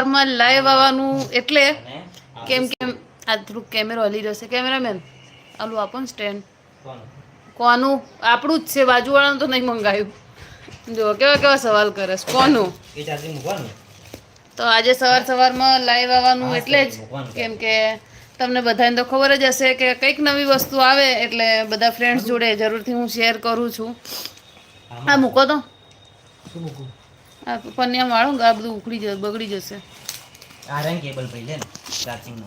સવારમાં લાઈવ આવવાનું એટલે કેમ કેમ? આ થોડુંક કેમેરો હલી જશે કેમેરામેન આલું આપો ને સ્ટેન્ડ કોનું? આપણું જ છે. બાજુવાળાનું તો નહીં મંગાયું. જો કેવા કેવા સવાલ કરે કોનું? તો આજે સવાર સવારમાં લાઈવ આવવાનું એટલે જ. કેમ કે તમને બધાને તો ખબર જ હશે કે કંઈક નવી વસ્તુ આવે એટલે બધા ફ્રેન્ડ્સ જોડે જરૂરથી હું શેર કરું છું. આ મૂકો તો. શું મૂકું આ પન્યા વાળું આ બધું ઉખડી જશે બગડી જશે. આ રંગ કેબલ ભાઈ લે ને ચાર્જિંગ નો.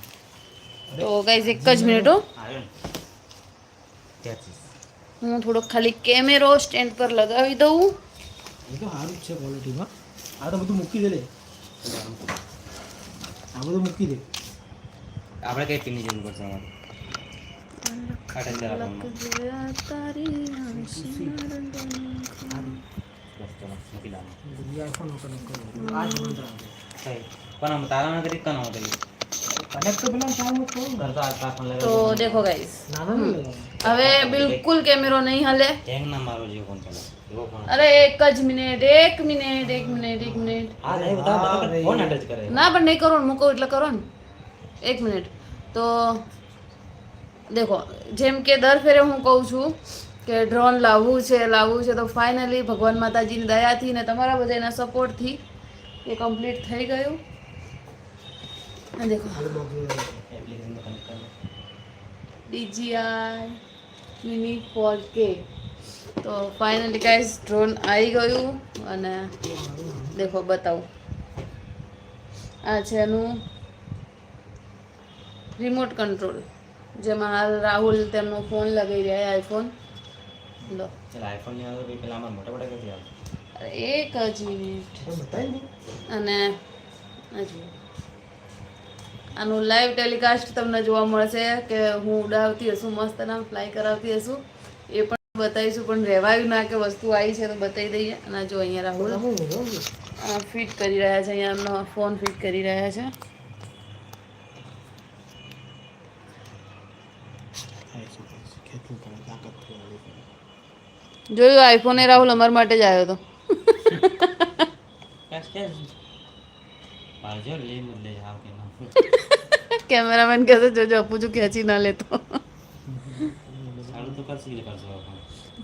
તો ગાઈઝ એક જ મિનિટ હો. હું થોડોક ખાલી કેમેરો સ્ટેન્ડ પર લગાવી દઉં. એ તો સારું છે ક્વોલિટીમાં આ તો બધું મૂકી દે લે. આ બધું મૂકી દે. આપણે કઈ પીની જરૂર પડશે અમારે? આ ટચ કરા બસ ચલો મૂકી લાવો બધી આઈફોન કનેક્ટ કરો આ જ બંધ રાખો કઈ પણ આમ તારા ના કરી કનો કરી કનેક્ટ તો પેલા ચાલુ કરો ઘર તો આ ફોન તો લગાવી દેખો ગાઈઝ નાના નહીં લેવાના હવે બિલકુલ કેમેરો નહીં હાલે હેંગ ના મારો જેવો ફોન ચાલે એવો ફોન અરે એક જ મિનિટ એક મિનિટ એક મિનિટ એક મિનિટ આ નહીં બધા બધા ફોન અટેચ કરે ના પણ નહીં કરો ને મૂકો એટલે કરો ને એક મિનિટ તો દેખો જેમ કે દર ફેરે હું કહું છું કે ડ્રોન લાવવું છે લાવવું છે, તો ફાઇનલી ભગવાન માતાજીની દયાથી ને તમારા બધાના સપોર્ટથી એ કમ્પ્લીટ થઈ ગયું. દેખો. ડીજીઆઈ ફોર કે. તો ફાઇનલી ગાઈસ ડ્રોન આવી ગયું અને દેખો, બતાવું. આ છે એનું રિમોટ કંટ્રોલ જેમાં હાલ રાહુલ તેમનો ફોન લગાવી રહ્યા આઈફોન લો. ચાલ આઈફોનની આવે પેલા અમાર મોટા મોટા ક્યાંથી આવે એક જ મિનિટ. બતાવી અને આ આનું લાઈવ ટેલિકાસ્ટ તમને જોવા મળશે કે હું ઉડાવતી હશું મસ્ત નામ ફ્લાય કરાવતી હશું એ પણ બતાવીશું પણ રહેવાયું ના કે વસ્તુ આવી છે તો બતાવી દઈએ. અને જો અહીંયા રાહુલ. ફિટ કરી રહ્યા છે અહીંયા એમનો ફોન ફિટ કરી રહ્યા છે થાય છે, થાય છે. ખેંચવું પડે તાકાત થવાની જોયું આઈફોન એ રાહુલ અમારા માટે જ આવ્યો હતો. કેમેરામેન કેસ પાજો લે મુદ લે આવ કે ના. કેમેરામેન કહેશે જોજો અપુ જો ખેંચી ના લેતો.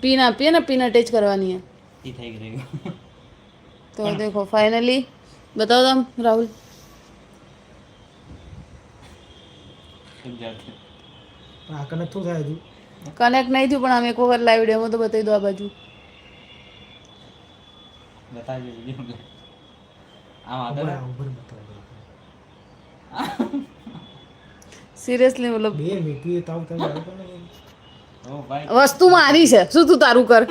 પિન આપીએ ને પીન અટેચ કરવાની તો દેખો ફાઇનલી બતાવો તમ રાહુલ. આ કનેક્ટ શું થાય હજુ? કનેક્ટ નહીં થયું પણ આમ એક વખત લાઈવ ડેમો તો બતાવી દો આ બાજુ. બતાવી આમ આગળ. સિરિયસલી મતલબ બે તાવ ભાઈ. વસ્તુ મારી છે. શું તું તારું કર?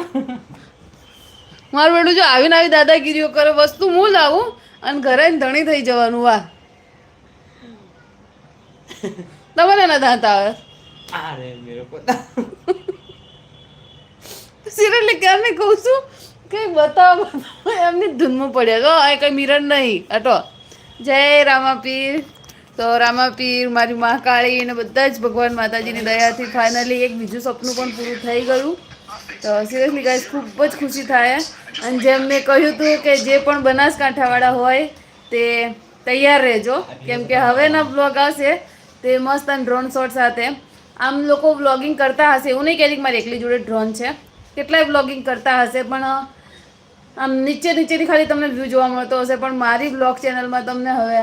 મારું બેટું જો આવીને આવી દાદાગીરીઓ કરે વસ્તુ હું લાવું અને ઘરે ને ધણી થઈ જવાનું વાહ. તમારે ના દાંત આવે? અરે મેરો કો સિરિયસલી ક્યારે કહું છું કે બતાવો એમની ધૂનમાં પડ્યા તો આ કંઈ મિરર નહીં અટો જય રામાપીર તો રામાપીર મારી મા કાળી અને બધા જ ભગવાન માતાજીની દયાથી ફાઇનલી એક બીજું સપનું પણ પૂરું થઈ ગયું તો સિરિયસલી ગાઈસ ખૂબ જ ખુશી થાય અને જેમ મેં કહ્યું હતું કે જે પણ બનાસકાંઠાવાળા હોય તે તૈયાર રહેજો કેમ કે હવેના બ્લોગ આવશે તે મસ્ત અને ડ્રોન શોટ સાથે આમ લોકો વ્લોગિંગ કરતા હશે એવું નહીં કહેતી કે મારી એકલી જોડે ડ્રોન છે. કેટલાય વ્લોગિંગ કરતા હશે, પણ આમ નીચે નીચેથી ખાલી તમને વ્યૂ જોવા મળતો હશે. પણ મારી બ્લોગ ચેનલમાં તમને હવે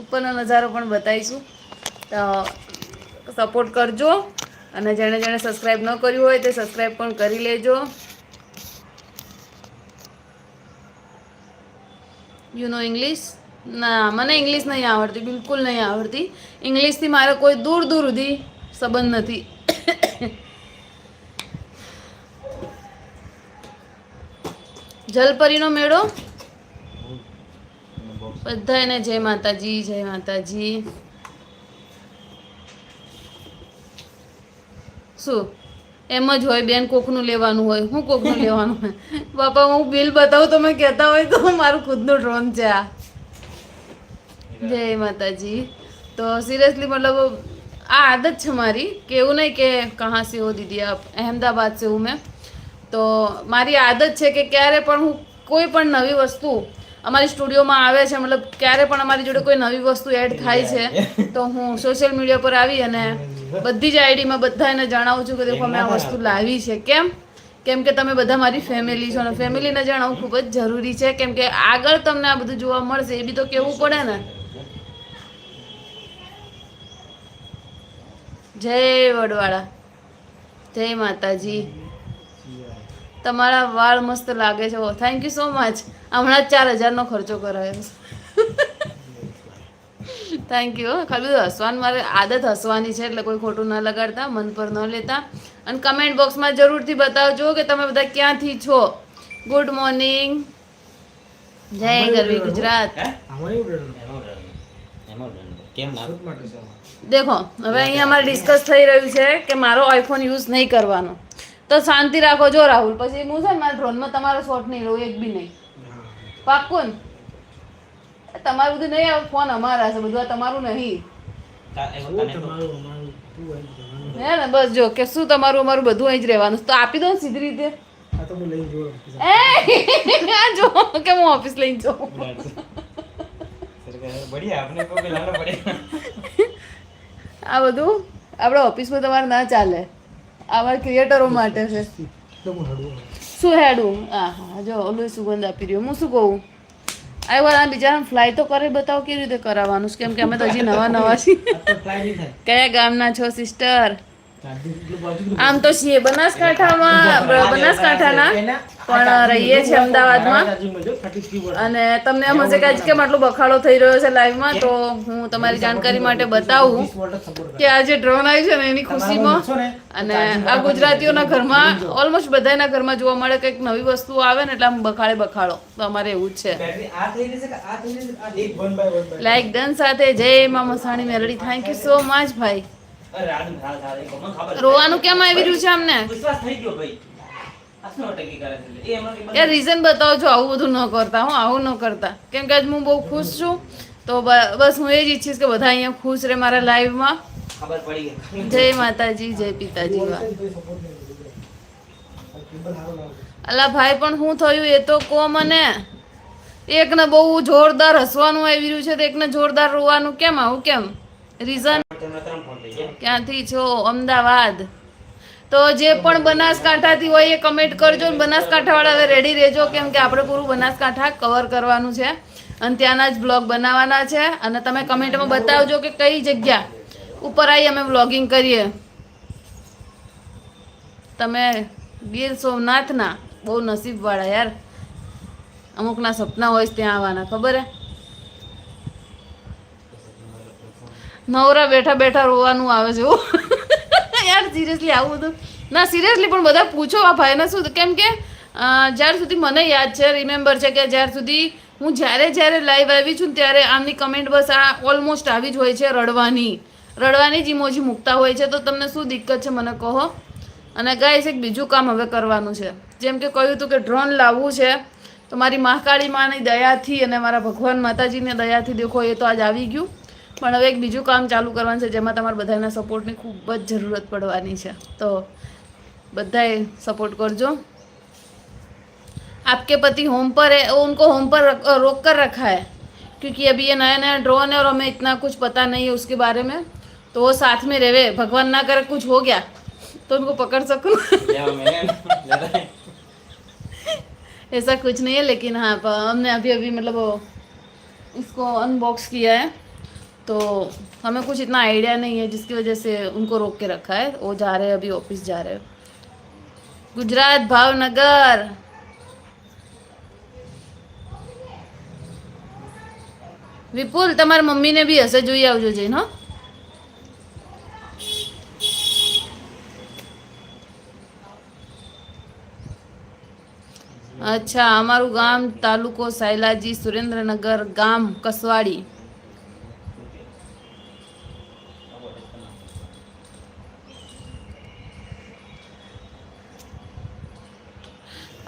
ઉપરનો નજારો પણ બતાવીશું. તો સપોર્ટ કરજો અને જેણે જેણે સબસ્ક્રાઈબ ન કર્યું હોય તે સબસ્ક્રાઈબ પણ કરી લેજો. યુ નો ઇંગ્લિશ ના, મને ઇંગ્લિશ નહીં આવડતી, બિલકુલ નહીં આવડતી. ઇંગ્લિશથી મારે કોઈ દૂર દૂર સુધી સંબંધ નથી. જલપરીનો મેળો? બધા એને જય માતાજી જય માતાજી. શું? એમ જ હોય બેન કોકનું લેવાનું હોય, હું કોકનું લેવાનું હોય? બાપા, હું બિલ બતાવું, તમે કહેતા હોય તો મારું ખુદનું ડ્રોન છે આ. જય માતાજી. તો સિરિયસલી મતલબ આ આદત છે મારી કે એવું નહીં કે કહા સે હો દીદી આપ અહેમદાબાદ સે હું મેં. તો મારી આદત છે કે ક્યારે પણ હું કોઈ પણ નવી વસ્તુ અમારી સ્ટુડિયોમાં આવે છે મતલબ ક્યારે પણ અમારી જોડે કોઈ નવી વસ્તુ એડ થાય છે તો હું સોશિયલ મીડિયા પર આવી અને બધી જ આઈડીમાં બધા એને જણાવું છું કે દેખો મેં આ વસ્તુ લાવી છે. કેમ? કેમ કે તમે બધા મારી ફેમિલી છો અને ફેમિલીને જણાવવું ખૂબ જ જરૂરી છે. કેમ કે આગળ તમને આ બધું જોવા મળશે એ બી તો કેવું પડે ને. જય વડવાળા. જય માતાજી. તમારા વાળ મસ્ત લાગે છે. થેન્ક યુ સો મચ હમણાં જ ચાર હજારનો ખર્ચો કરાયો. થેન્ક યુ ખાલી હસવાનું મારે આદત હસવાની છે એટલે કોઈ ખોટું ન લગાડતા મન પર ન લેતા. અને કમેન્ટ બોક્સમાં જરૂરથી બતાવજો કે તમે બધા ક્યાંથી છો. ગુડ મોર્નિંગ જય ગરવી ગુજરાત. કેમ દેખો હવે અહીંયા અમારે ડિસ્કસ થઈ રહ્યું છે કે મારો આઈફોન યુઝ નહીં કરવાનો તો શાંતિ રાખો જો રાહુલ પછી હું છે ને મારા ડ્રોનમાં તમારો શોટ નહીં રહ્યો એક બી નહીં. પાક્કું ને તમારું બધું નહીં આવે ફોન અમારા છે બધું આ તમારું નહીં? હે ને બસ જો કે શું તમારું અમારું બધું અહીં જ રહેવાનું તો આપી દો ને સીધી રીતે આ તો હું લઈને જોઉં. એ આ જો કે હું ઓફિસ લઈને જાઉં બઢિયા, આપણે કોઈ લાવવા પડે. આ બધું આપણા ઓફિસમાં તમારે ના ચાલે. આવા ક્રિએટરો માટે છે. શું હેડું? હા હા જો ઓલું સુગંધ આપી રહ્યો. હું શું કહું? આ વાર આ બીજા ફ્લાય તો કરે બતાવો કેવી રીતે કરાવવાનું? કેમ કે અમે તો હજી નવા નવા છીએ. કયા ગામના છો સિસ્ટર આમ તો છીએ બનાસકાંઠામાં બનાસકાંઠાના. પણ રહીએ છીએ અમદાવાદમાં. ચાર્જિંગ મળ્યો, 33 વોટ. અને તમને એમ હશે કે કેમ આટલો બખાડો થઈ રહ્યો છે લાઈવમાં? તો હું તમારી જાણકારી માટે બતાવું 30 વોટ જ support કરે. કે આ જે ડ્રોન આવ્યું છે ને એની ખુશીમાં. અને આ ગુજરાતીઓના ઘરમાં ઓલમોસ્ટ બધાના ઘરમાં જોવા મળે કંઈક નવી વસ્તુ આવે ને એટલે આમ બખાડે બખાડો. તો અમારે એવું જ છે. લાઈક ડન સાથે. જય મા Masani Meldi. Thank you so much ભાઈ. રોવાનું કેમ આવી રહ્યું છે અમને? વિશ્વાસ થઈ ગયો ભાઈ? એ રીઝન બતાવો છો આવું બધું ન કરતા હું આવું ન કરતા. કેમ કે આજ હું બહુ ખુશ છું તો બસ હું એ જ ઈચ્છીશ કે બધા અહીંયા ખુશ રહે મારા લાઈવમાં ખબર પડી જય માતાજી જય પિતાજી. અલા ભાઈ પણ શું થયું એ તો કહો મને. એકને બહુ જોરદાર હસવાનું આવી રહ્યું છે તો એકને જોરદાર રોવાનું કેમ? આવું કેમ? રીઝન તમને ત્રણ ફોન થઈ ગયા ક્યાંથી છો અમદાવાદ. તો જે પણ બનાસકાંઠાથી હોય એ કમેન્ટ કરજો બનાસકાંઠાવાળા હવે રેડી રહેજો કેમ કે આપણે પૂરું બનાસકાંઠા કવર કરવાનું છે. અને ત્યાંના જ બ્લોગ બનાવવાના છે. અને તમે કમેન્ટમાં બતાવજો કે કઈ જગ્યા ઉપર આવી અમે બ્લોગિંગ કરીએ. તમે ગીર સોમનાથના બહુ નસીબવાળા યાર. અમુકના સપના હોય ત્યાં આવવાના, ખબર હે? નવરા બેઠા બેઠા રોવાનું આવે છે યાર સિરિયસલી આવું બધું. ના સિરિયસલી પણ બધા પૂછો આ ભાઈને શું કેમ કે જ્યાર સુધી મને યાદ છે રિમેમ્બર છે કે જ્યાર સુધી હું જ્યારે જ્યારે લાઈવ આવી છું ત્યારે આમની કમેન્ટ બસ આ ઓલમોસ્ટ આવી જ હોય છે, રડવાની. રડવાની જ ઇમોજી મૂકતા હોય છે. તો તમને શું દિક્કત છે મને કહો અને ગાઈસ એક બીજું કામ હવે કરવાનું છે. જેમ કે કહ્યું હતું કે ડ્રોન લાવવું છે, તો મારી મહાકાળી માની દયાથી અને મારા ભગવાન માતાજીની દયાથી દેખો, એ તો આજ આવી ગયું. પણ હવે એક બીજું કામ ચાલુ કરવાનું છે જેમાં તમારા બધાના સપોર્ટની ખૂબ જ જરૂરત પડવાની છે તો બધાએ સપોર્ટ કરજો आपके पति होम पर है उनको होम पर रख, रोक कर रखा है क्योंकि अभी ये नया नया ड्रोन है और हमें इतना कुछ पता नहीं है उसके बारे में तो वो साथ में रहे भगवान ना करे कुछ हो गया तो उनको पकड़ सकूं જાઓ, મેં દાદા, ऐसा कुछ नहीं है लेकिन हाँ प- हमने अभी अभी मतलब वो इसको अनबॉक्स किया है तो हमें कुछ इतना आइडिया नहीं है जिसकी वजह से उनको रोक के रखा है वो जा रहे हैं अभी ऑफिस जा रहे हैं गुजरात भावनगर વિપુલ તમારા મમ્મીને બી હશે જોઈ આવજો જઈને હો અચ્છા અમારું ગામ તાલુકો સાયલાજી સુરેન્દ્રનગર ગામ કસવાડી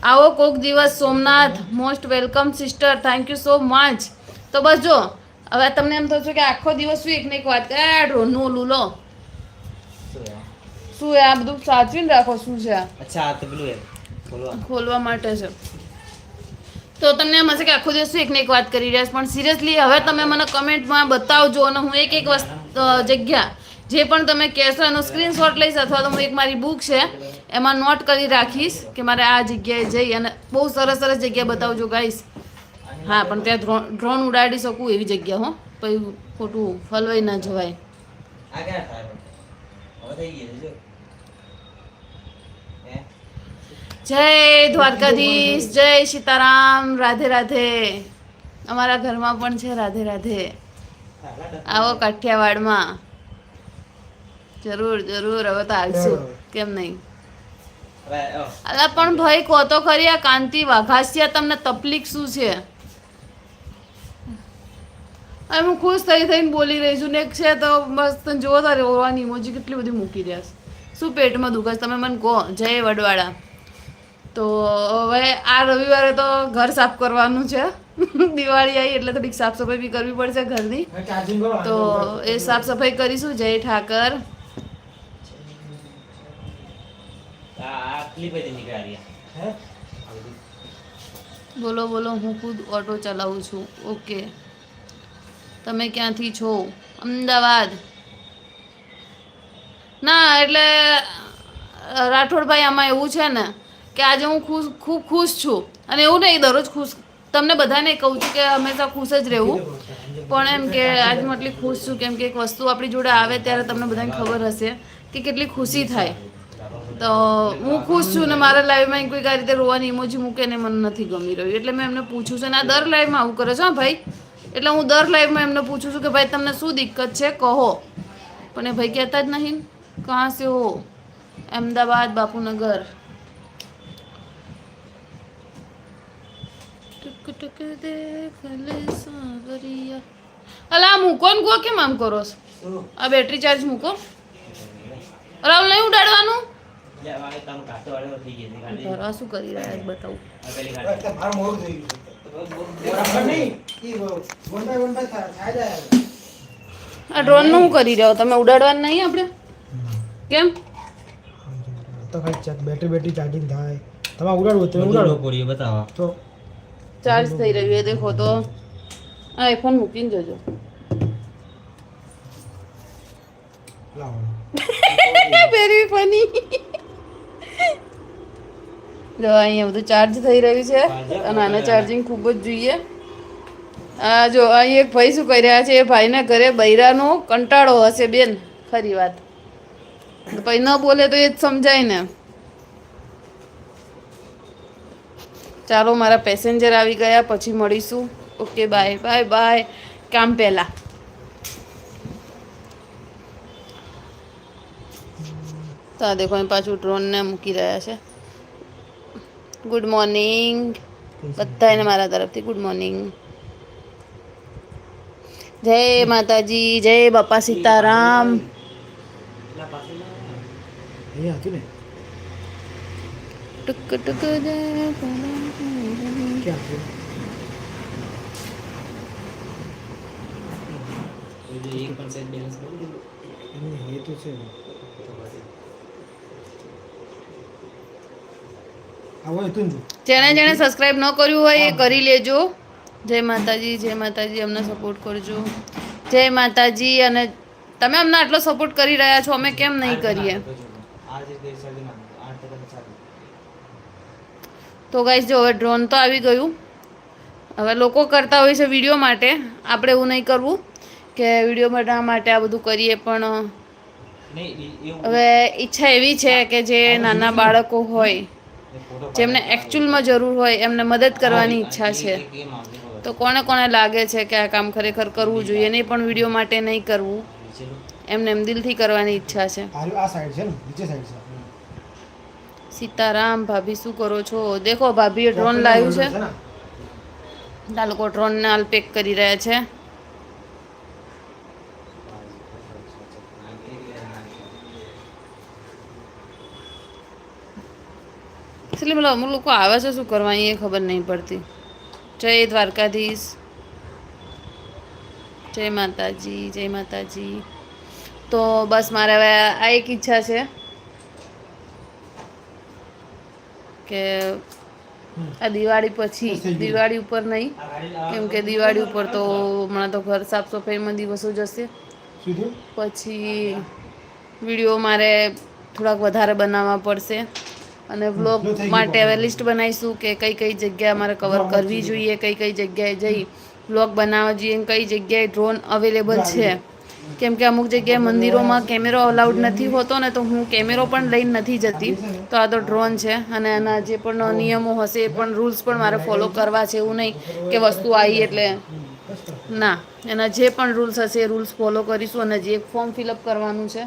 આવો કોક દિવસ Somnath most welcome sister thank you so much તો બસ જો હવે તમને એમ થશે કે આખો દિવસ શું એક ને એક વાત કરે? આ ડ્રોનનું ઓલું લો શું આ? એ આ બધું સાચવીને રાખો? શું છે અચ્છા તો પેલું એ ખોલવા. માટે છે. તો તમને એમ હશે કે આખો દિવસ એકને એક વાત કરી રહ્યા છે? પણ સિરિયસલી હવે તમે મને કમેન્ટમાં બતાવજો અને હું એક એક વસ્તુ જગ્યા જે પણ તમે કહેશો એનો સ્ક્રીનશોટ લઈશ અથવા તો હું એક મારી બુક છે એમાં નોટ કરી રાખીશ કે મારે આ જગ્યાએ જઈ અને બહુ સરસ સરસ જગ્યા બતાવજો ગાઈશ હા પણ ત્યાં ડ્રોન ડ્રોન ઉડાડી શકું એવી જગ્યા હો. પછી ખોટું ફલવાઈ ના જવાય. જય દ્વારકાધીશ જય સીતારામ રાધે રાધે. અમારા ઘરમાં પણ છે રાધે રાધે. આવો કાઠિયાવાડમાં. જરૂર જરૂર હવે તો આવશું કેમ નહીં? અલા પણ ભાઈ કહો તો ખરી આ કાંતિ વાઘાસિયા તમને તકલીફ શું છે? હવે હું ખુશ થઈ થઈને બોલી રહી છું. ને એક છે તો બસ તને જોવો તારે રોવાની ઇમોજી કેટલી બધી મૂકી રહ્યા શું પેટમાં દુખે તમે મને કહો. જય વડવાળા તો હવે આ રવિવારે તો ઘર સાફ કરવાનું છે. દિવાળી આવી એટલે થોડીક સાફ સફાઈ બી કરવી પડશે ઘરની. તો એ સાફ સફાઈ કરીશું. જય ઠાકર. બોલો બોલો, હું ખુદ ઓટો ચલાવું છું. ઓકે. તમે ક્યાંથી છો? અમદાવાદ. ના, એટલે રાઠોડભાઈ આમાં એવું છે ને કે આજે હું ખુશ, ખૂબ ખુશ છું. અને એવું નહીં, દરરોજ ખુશ. તમને બધાને કહું છું કે હંમેશા ખુશ જ રહેવું. પણ એમ કે આજે હું એટલી ખુશ છું, કેમ કે એક વસ્તુ આપણી જોડે આવે ત્યારે તમને બધાને ખબર હશે કે કેટલી ખુશી થાય. તો હું ખુશ છું ને મારા લાઈવમાં કોઈ આ રીતે રોવાની ઇમોજી મૂકે ને મને નથી ગમી રહ્યું. એટલે મેં એમને પૂછ્યું છે ને આ દર લાઈવમાં આવું કરે છે હા ભાઈ? એટલે હું દર લાઈવમાં એમને પૂછું છું કે ભાઈ તમને શું દિક્કત છે? કહો. પણ એ ભાઈ કહેતા જ નહીં કાં સે હો? અમદાવાદ બાપુનગર. અલા મૂકો ને કો કેમ આમ કરો છો? આ બેટરી ચાર્જ મૂકો. રાહુલ નહીં ઉડાડવાનું? શું કરી રહ્યા છે બતાવું. આ તે ડ્રોનનું શું કરી રહ્યો તમે ઉડાડવાનું નહીં આપણે? કેમ? તો ચાર્જ બેટરી બેટરી ચાર્જિંગ થાય. તમે ઉડાડવો તમે ઉડાડો. પૂરી બતાવો. તો ચાર્જ થઈ રહ્યું એ દેખો તો. આ આઈફોન મૂકીને જોજો. લાવો. વેરી ફની જો અહીંયા બધું ચાર્જ થઈ રહ્યું છે. અને આને ચાર્જિંગ ખૂબ જ જોઈએ. આ જો અહીં એક ભાઈ શું કરી રહ્યા છે? એ ભાઈને ઘરે બૈરાનો કંટાળો હશે બેન ખરી વાત. ભાઈ ન બોલે તો એ જ સમજાય ને. ચાલો મારા પેસેન્જર આવી ગયા પછી મળીશું. ઓકે બાય બાય બાય કામ પહેલાં. તો આ દેખો પાછું ડ્રોનને મૂકી રહ્યા છે. ગુડ મોર્નિંગ બધાને મારા તરફથી ગુડ મોર્નિંગ જય માતાજી જય બાપા સીતારામ ટુક ટુક એક પણ set balance કરી દીધું. એમની એ તો છે આવો હતું ને જેણે જેણે સબસ્ક્રાઇબ ન કર્યું હોય એ કરી લેજો. જય માતાજી જય માતાજી અમને સપોર્ટ કરજો. જય માતાજી અને તમે અમને આટલો સપોર્ટ કરી રહ્યા છો અમે કેમ નહીં કરીએ. તો ગાઈસ જો હવે ડ્રોન તો આવી ગયું. હવે લોકો કરતા હોય છે વીડિયો માટે. આપણે એવું નહીં કરવું કે વીડિયો બનાવવા માટે આ બધું કરીએ પણ હવે ઈચ્છા એવી છે કે જે નાના બાળકો હોય. જેમને એકચ્યુઅલમાં જરૂર હોય એમને મદદ કરવાની ઈચ્છા છે. તો કોને કોને લાગે છે કે આ કામ ખરેખર કરવું જોઈએ? નહીં પણ વીડિયો માટે નહીં કરવું. એમને એમ દિલથી કરવાની ઈચ્છા છે. સીતારામ ભાભી શું કરો છો? દેખો ભાભીએ ડ્રોન લાવ્યું છે? આ લોકો ડ્રોનને હાલ પેક કરી રહ્યા છે. એટલે પેલા અમુક લોકો આવે છે શું કરવા એ ખબર નહીં પડતી. જય દ્વારકાધીશ. જય માતાજી જય માતાજી. તો બસ મારે હવે આ એક ઈચ્છા છે કે આ દિવાળી પછી. દિવાળી ઉપર નહીં કેમ કે દિવાળી ઉપર તો હમણાં તો ઘર સાફ સફાઈમાં દિવસો જશે. પછી વીડિયો મારે થોડાક વધારે બનાવવા પડશે. અને વ્લોગ માટે હવે લિસ્ટ બનાવીશું કે કઈ કઈ જગ્યા મારે કવર કરવી જોઈએ કઈ કઈ જગ્યાએ જઈ વ્લોગ બનાવવા જોઈએ કઈ જગ્યાએ ડ્રોન અવેલેબલ છે. કેમ કે અમુક જગ્યાએ મંદિરોમાં કેમેરો અલાઉડ નથી હોતો ને તો હું કેમેરો પણ લઈને નથી જતી. તો આ તો ડ્રોન છે અને એના જે પણ નિયમો હશે એ પણ રૂલ્સ પણ મારે ફોલો કરવા છે એવું નહીં કે વસ્તુ આવી એટલે ના. એના જે પણ રૂલ્સ હશે એ રૂલ્સ ફોલો કરીશું અને જે ફોર્મ ફિલઅપ કરવાનું છે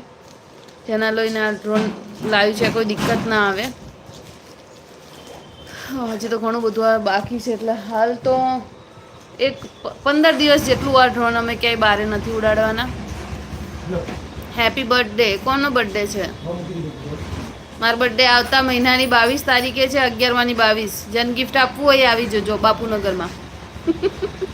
જેના લઈને આ ડ્રોન લાવ્યું છે કોઈ દિક્કત ના આવે. હજી તો ઘણું બધું બાકી છે, એટલે હાલ તો એક પંદર દિવસ જેટલું આ ડ્રોન અમે ક્યાંય બહાર નથી ઉડાડવાના. હેપી બર્થડે કોનો બર્થડે છે? મારો બર્થડે આવતા મહિનાની બાવીસ તારીખે છે, અગિયારમાની બાવીસ. જન ગિફ્ટ આપવું હોય આવી જજો, બાપુનગરમાં.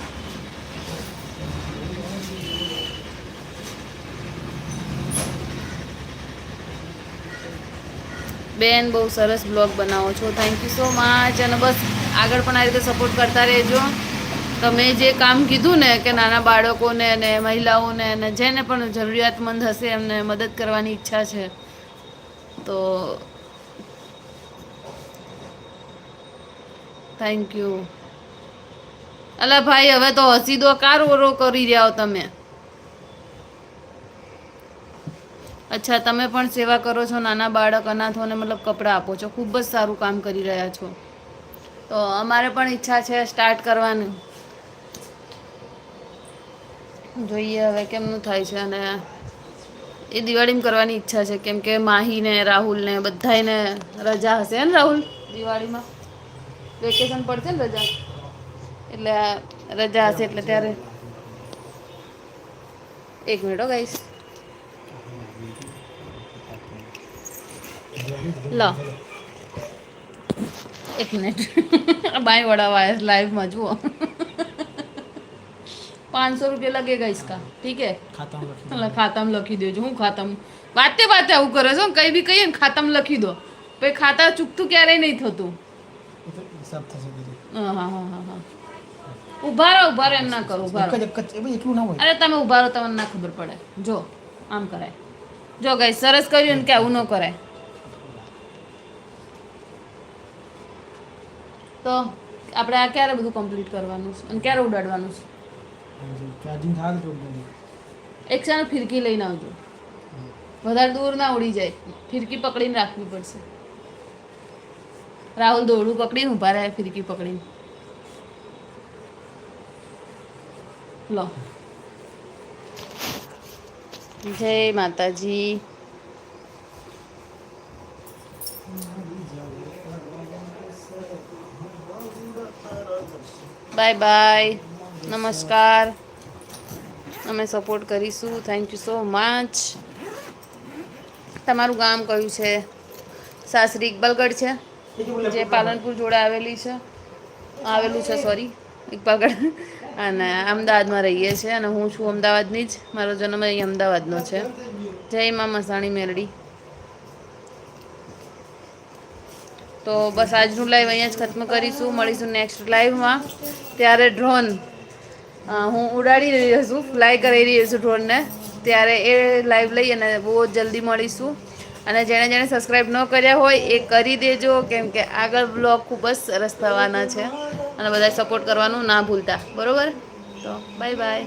બેન, બહુ સરસ બ્લોગ બનાવો છો. થેન્ક યુ સો મચ અને બસ આગળ પણ આ રીતે સપોર્ટ કરતા રહેજો. તમે જે કામ કીધું ને કે નાના બાળકોને ને મહિલાઓને અને જેને પણ જરૂરિયાતમંદ હશે એમને મદદ કરવાની ઈચ્છા છે. તો થેન્ક યુ અલા ભાઈ, હવે તો હસી દો કાર ઓરો કરી રહ્યા તમે. અચ્છા, તમે પણ સેવા કરો છો, નાના બાળક, અનાથોને મતલબ કપડાં આપો છો. ખૂબ જ સારું કામ કરી રહ્યા છો. તો અમારે પણ ઈચ્છા છે સ્ટાર્ટ કરવાની. જોઈએ હવે કેમનું થાય છે અને એ દિવાળીમાં કરવાની ઈચ્છા છે. કેમ કે માહીને, રાહુલને, બધાયને રજા હશે ને રાહુલ? દિવાળીમાં? વેકેશન પડશે ને રજા? એટલે રજા હશે એટલે ત્યારે. એક મિનિટ ગાઈશ લો એક મિનિટ બાય વડાવા લાઈવમાં જુઓ પાંચસો રૂપિયા લગેગા इसका ठीक है ખાતામાં લખી એટલે ખાતામાં લખી દેજો હું ખાતામાં વાતે વાતે આવું કરે છો કઈ બી કહીએ ને ખાતામાં લખી દો પછી ખાતા ચૂકતું ક્યારેય નહીં થતું દીધું. એ તો હિસાબ થશે બીજું હા હા હા હા હા ઉભા રહો ઉભા રહો એમ ના કરો ઉભા એક રહો જ એક જ એ બી એટલું ના હોય અરે તમે ઉભા રહો તમને ના ખબર પડે જો આમ કરાય જો ગાઈ સરસ કર્યું ને કે આવું ન કરાય તો આપણે આ ક્યારે બધું કમ્પ્લીટ કરવાનું છે? અને ક્યારે ઉડાડવાનું છે? ચાર્જિંગ થાય તો એક છે ફિરકી લઈને આવજો. વધારે દૂર ના ઉડી જાય. ફિરકી પકડીને રાખવી પડશે. રાહુલ દોરડું પકડીને ઊભા રહ્યા ફિરકી પકડીને. લો. જય માતાજી. બાય બાય નમસ્કાર અમે સપોર્ટ કરીશું. થેન્ક યુ સો મચ તમારું ગામ કયું છે? સાસરી ઇકબાલગઢ છે? જે પાલનપુર જોડે આવેલી છે? આવેલું છે સોરી ઇકબાલગઢ. અને અમદાવાદમાં રહીએ છીએ અને હું છું અમદાવાદની જ. મારો જન્મ અહીં અમદાવાદનો છે. જય મા મસાણી મેરડી. તો બસ આજનું લાઈવ અહીંયા જ ખત્મ કરીશું. મળીશું નેક્સ્ટ લાઈવમાં ત્યારે ડ્રોન હું ઉડાડી રહી છું ફ્લાય કરી રહી છું ડ્રોનને ત્યારે એ લાઈવ લઈ અને બહુ જલ્દી મળીશું. અને જેણે જેણે સબસ્ક્રાઈબ ન કર્યા હોય એ કરી દેજો, કેમ કે આગળ બ્લોગ ખૂબ જ સરસ થવાના છે. અને બધા સપોર્ટ કરવાનું ના ભૂલતા. બરાબર? તો બાય બાય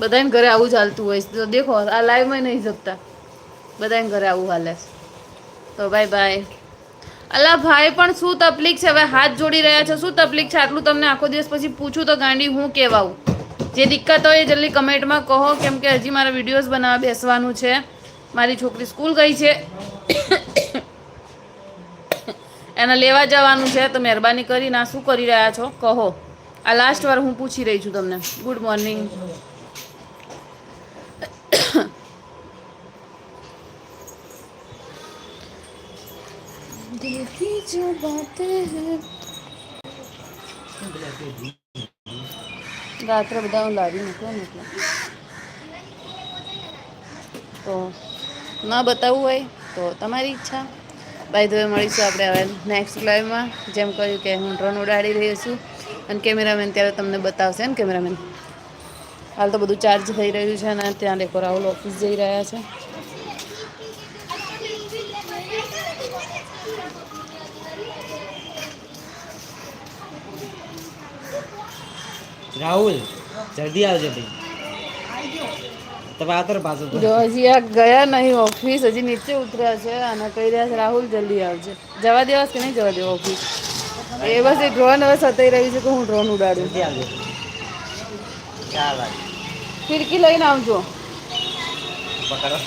બધાને ઘરે આવું ચાલતું હોય. તો દેખો, આ લાઈવમાં નહીં શકતા બધાને ઘરે આવું હાલે તો બાય બાય અલા ભાઈ પણ શું તકલીફ છે? હવે હાથ જોડી રહ્યા છે. શું તકલીફ છે? આટલું તમને આખો દિવસ પછી પૂછું તો ગાંડી હું કહેવાઉં? જે દિક્કત હોય એ જલ્દી કમેન્ટમાં કહો, કેમ કે હજી મારા વિડીયોઝ બનાવવા બેસવાનું છે. મારી છોકરી સ્કૂલ ગઈ છે. એને લેવા જવાનું છે. તો મહેરબાની કરીને આ શું કરી રહ્યા છો? કહો. આ લાસ્ટ વાર હું પૂછી રહી છું તમને. ગુડ મોર્નિંગ जो बातें हैं રાત્રે બધા હું લાવી મૂક્યો ને એટલે તો ન બતાવવું હોય તો તમારી ઈચ્છા બાય ધ વે મળીશું આપણે હવે નેક્સ્ટ લાઈવમાં જેમ કહ્યું કે હું ડ્રોન ઉડાડી રહી છું અને કેમેરામેન ત્યારે તમને બતાવશે ને કેમેરામેન હાલ તો બધું ચાર્જ થઈ રહ્યું છે અને ત્યાં દેખો રાહુલ ઓફિસ જઈ રહ્યા છે રાહુલ જલ્દી આવજો ભાઈ. તમે પાછો જો હજી આ ગયા નહીં ઓફિસ હજી નીચે ઉતર્યા છે અને કહી રહ્યા છે રાહુલ જલ્દી આવજે. જવા દેવાસ કે નહીં જવા દેવા ઓફિસ એ બસ એ ડ્રોન હવે સતાઈ રહ્યું છે કે હું ડ્રોન ઉડાડું? ખિડકી લઈને આવજો. પકડો.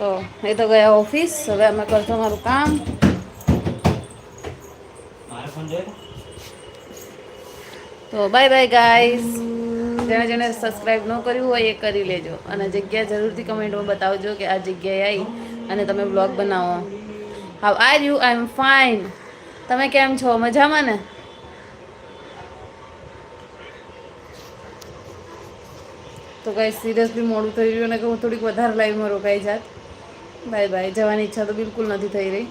તો એ તો ગયા ઓફિસ હવે અમે કરશો મારું કામ તો? બાય બાય ગાઈઝ જેણે જેણે સબસ્ક્રાઈબ ન કર્યું હોય એ કરી લેજો. અને જગ્યા જરૂરથી કમેન્ટમાં બતાવજો કે આ જગ્યાએ આવી અને તમે બ્લોગ બનાવો. How are you I am fine તમે કેમ છો? મજામાં ને? તો કાંઈ સિરિયસલી મોડું થઈ રહ્યું અને કે હું થોડીક વધારે લાઈવમાં રોકાઈ જાત. Bye bye. જવાની ઈચ્છા તો બિલકુલ નથી થઈ રહી.